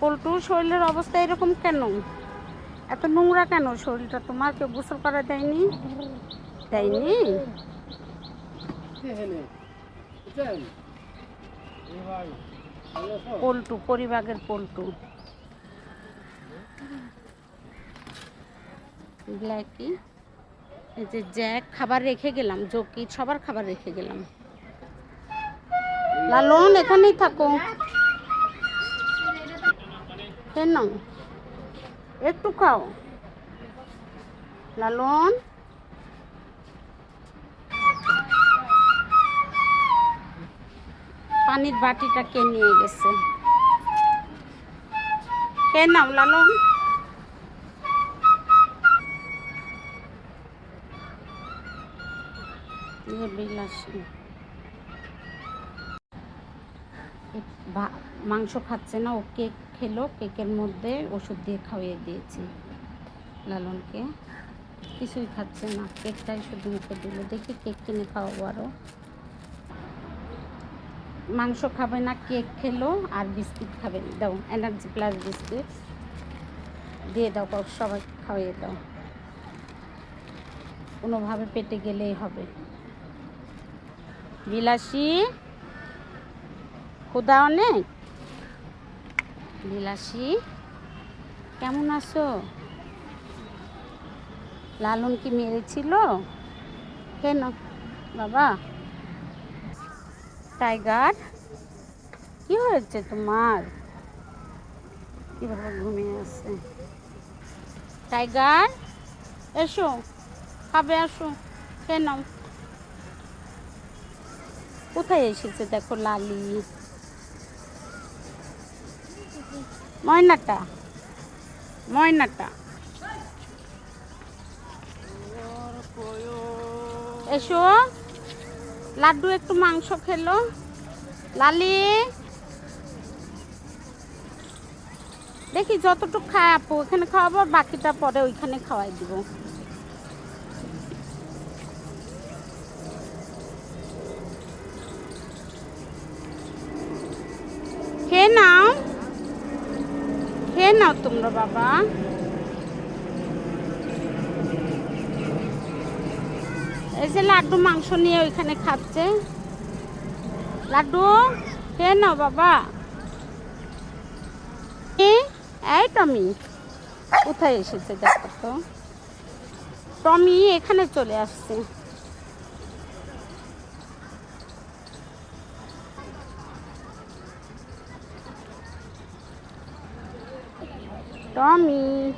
পল্টু শরীরের অবস্থা এরকম কেন? এত নোংরা কেন শরীরটা তোমার? কেউ গোসল করা দেয়নি? দেয়নি? পল্টু, পরিবাগের পল্টু। ব্ল্যাকি এই যে জ্যাক, খাবার রেখে গেলাম জকি সবার খাবার রেখে গেলাম। লালন, এখানেই থাকো। কেন? একটু খাও। লালন? পানির বাটিটা কে নিয়ে গেছে? কে নাও লালন? বিলাসী মাংস খাচ্ছে না, ও কেক খেলো, কেকের মধ্যে ওষুধ দিয়ে খাইয়ে দিয়েছি লালনকে। কিছুই খাচ্ছে না, কেকটাই শুধু মুখে দিল। দেখি কেক কিনে খাওয়াবো আরও মাংস খাবে না, কেক খেলো আর বিস্কিট খাবে। দাও এনার্জি প্লাস বিস্কিট দিয়ে দাও সবাই খাওয়িয়ে দাও। কোনোভাবে পেটে গেলেই হবে। বিলাসী ক্ষুদা অনেক? বিলাসী। কেমন আছো? লালন কি মেরেছিল? কেন বাবা। টাইগার, কি হয়েছে তোমার? কীভাবে ঘুমিয়ে আছে? টাইগার, এসো, খাবে, আসো কেন কোথায় এসেছে দেখো লালি? ময়নাটা ময়নাটা। এসো, লাড্ডু একটু মাংস খেলো। লালি, দেখি যতটুকু খায় আপু, ওখানে খাওয়াবো, বাকিটা পরে ওইখানে খাওয়াই দিব খেয়ে নাও খেয়ে নাও তোমরা, বাবা। এই যে লাড্ডু মাংস নিয়ে ওইখানে খাচ্ছে। লাড্ডু, খেয়ে নাও, বাবা। এই টমি, কোথায় এসেছে দেখো তো। টমি এখানে চলে আসছে। টমি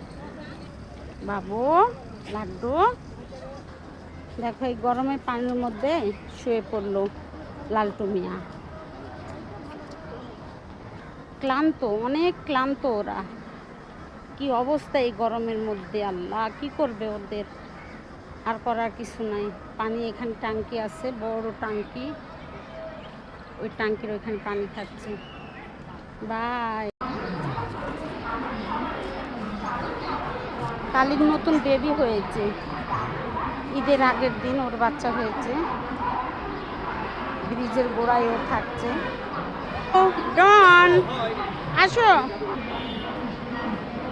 বাবু, লাড্ডু। দেখো, এই গরমে পানির মধ্যে শুয়ে পড়ল লালটু মিয়া। ক্লান্ত, অনেক ক্লান্ত ওরা। কি অবস্থা এই গরমের মধ্যে, আল্লাহ, কি করবে ওদের? আর করার কিছু নাই। পানি এখানে টাঙ্কি আছে, বড় টাঙ্কি ওই টাঙ্কির ওইখানে পানি খাচ্ছে। বাই। কালির নতুন বেবি হয়েছে। ঈদের আগের দিন ওর বাচ্চা হয়েছে। ব্রিজের গোড়ায় ও থাকছে। ডন আসো।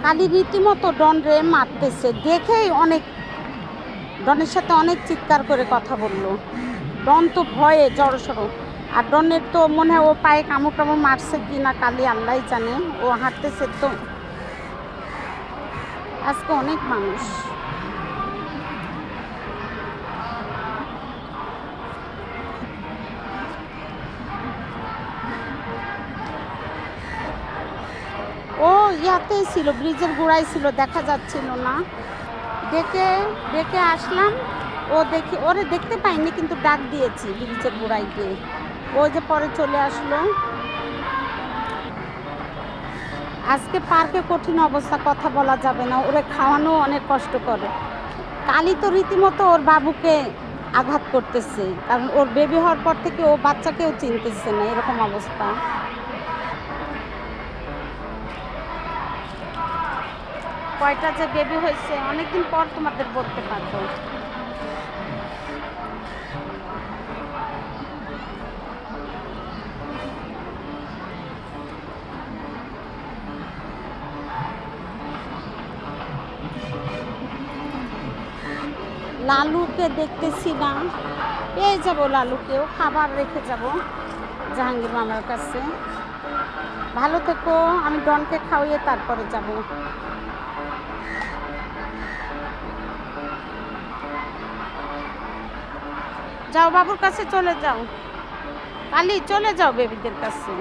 কালি রীতিমতো ডন রে মারতেছে। দেখেই অনেক ডনের সাথে অনেক চিৎকার করে কথা বলল। ডন তো ভয়ে জড়সড়। আর ডনের তো মনে হয় ও পায়ে কামড় টামড় মারছে কি না কালি আল্লাহ জানে। ও হাঁটতেছে তো আজকে অনেক মানুষ। ও ইয়াতে ছিল, ব্রিজের গোড়ায় ছিল, দেখা যাচ্ছিল না। ডেকে ডেকে আসলাম, ও দেখে, ওরে দেখতে পাইনি, কিন্তু ডাক দিয়েছি ব্রিজের গিয়ে। ও যে পরে চলে আসলো। আজকে পার্কে কঠিন অবস্থা, কথা বলা যাবে না। ওরে খাওয়ানো অনেক কষ্ট করে কালি তো রীতিমতো ওর বাবুকে আঘাত করতেছে, কারণ ওর বেবি হওয়ার পর থেকে ও বাচ্চাকেও চিনতেছে না, এরকম অবস্থা। কয়টা যে বেবি হয়েছে, অনেকদিন পর তোমাদের বলতে পারব। লালুকে দেখতেছি না পেয়ে যাব লালুকেও খাবার রেখে যাব জাহাঙ্গীর মামার কাছে। ভালো থেকো, আমি ডনকে খাওয়িয়ে তারপরে যাব। যাও বাবুর কাছে চলে যাও। কালি চলে যাও বেবিদের কাছে।